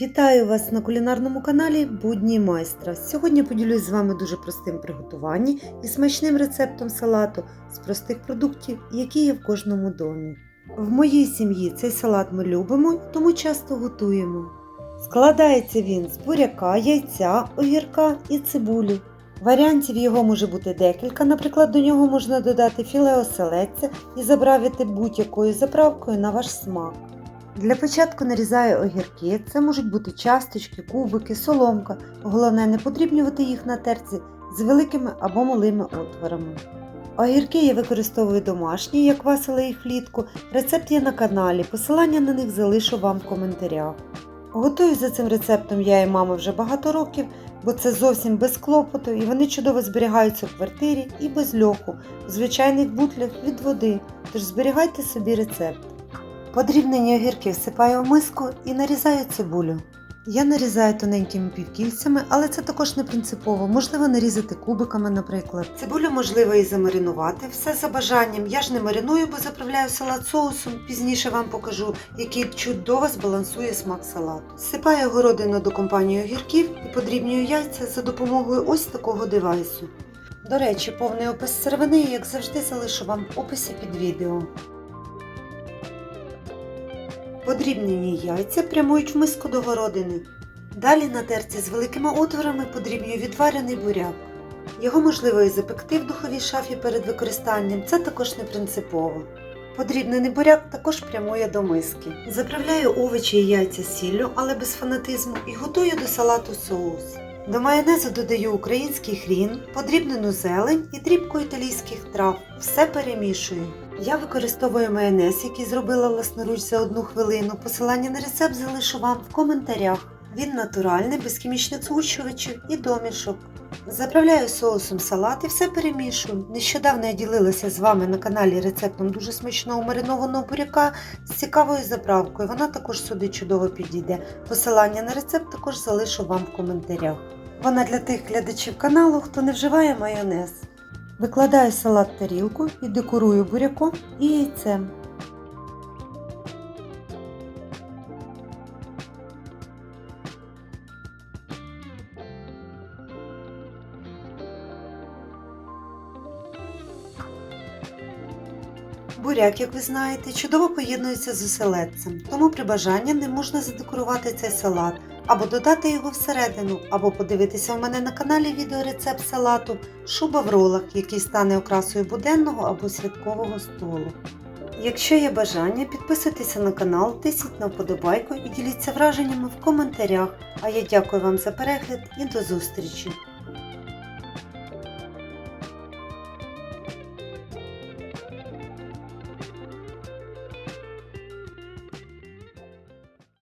Вітаю вас на кулінарному каналі Будні майстра. Сьогодні поділюсь з вами дуже простим приготуванням і смачним рецептом салату з простих продуктів, які є в кожному домі. В моїй сім'ї цей салат ми любимо, тому часто готуємо. Складається він з буряка, яйця, огірка і цибулі. Варіантів його може бути декілька, наприклад, до нього можна додати філе оселедця і заправити будь-якою заправкою на ваш смак. Для початку нарізаю огірки, це можуть бути часточки, кубики, соломка. Головне не подрібнювати їх на терці з великими або малими отворами. Огірки я використовую домашні, як квасили їх влітку. Рецепт є на каналі, посилання на них залишу вам в коментарях. Готую за цим рецептом я і мама вже багато років, бо це зовсім без клопоту і вони чудово зберігаються в квартирі і без льоху, в звичайних бутлях від води, тож зберігайте собі рецепт. Подрібнені огірки всипаю в миску і нарізаю цибулю. Я нарізаю тоненькими півкільцями, але це також не принципово. Можливо нарізати кубиками, наприклад. Цибулю можливо і замаринувати, все за бажанням. Я ж не мариную, бо заправляю салат соусом. Пізніше вам покажу, який чудово збалансує смак салату. Сипаю городину до компанії огірків і подрібнюю яйця за допомогою ось такого девайсу. До речі, повний опис сировини, як завжди, залишу вам в описі під відео. Подрібнені яйця прямують в миску до городини. Далі на терці з великими отворами подрібнюю відварений буряк. Його можливо і запекти в духовій шафі перед використанням, це також не принципово. Подрібнений буряк також прямує до миски. Заправляю овочі і яйця сіллю, але без фанатизму, і готую до салату соус. До майонезу додаю український хрін, подрібнену зелень і дрібку італійських трав. Все перемішую. Я використовую майонез, який зробила власноруч за одну хвилину. Посилання на рецепт залишу вам в коментарях. Він натуральний, без хімічних згущувачів і домішок. Заправляю соусом салат і все перемішую. Нещодавно я ділилася з вами на каналі рецептом дуже смачного маринованого буряка з цікавою заправкою. Вона також сюди чудово підійде. Посилання на рецепт також залишу вам в коментарях. Вона для тих глядачів каналу, хто не вживає майонез. Викладаю салат в тарілку і декорую буряком і яйцем. Буряк, як ви знаєте, чудово поєднується з оселедцем, тому при бажанні не можна задекорувати цей салат, або додати його всередину, або подивитися у мене на каналі відеорецепт салату шуба в ролах, який стане окрасою буденного або святкового столу. Якщо є бажання, підписуйтеся на канал, тисніть на вподобайку і діліться враженнями в коментарях. А я дякую вам за перегляд і до зустрічі!